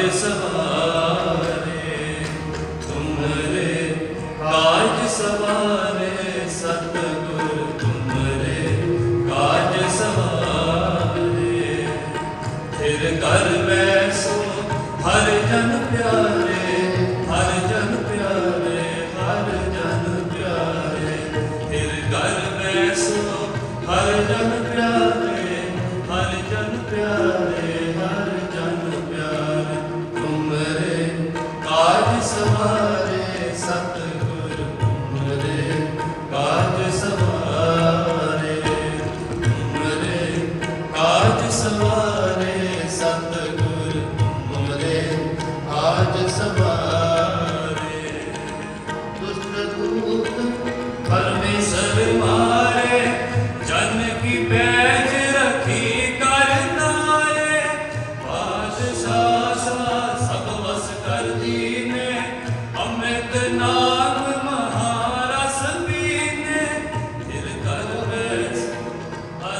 ਕਾਜ ਕਾਜ ਸਵਾਰੇ ਸਤਗੁਰ ਤੁਮਰੇ ਕਾਜ ਸਵਾਰੇ। ਤੇਰੇ ਘਰ ਮੈਂ ਸੋ ਹਰ ਜਨ ਪਿਆਰੇ।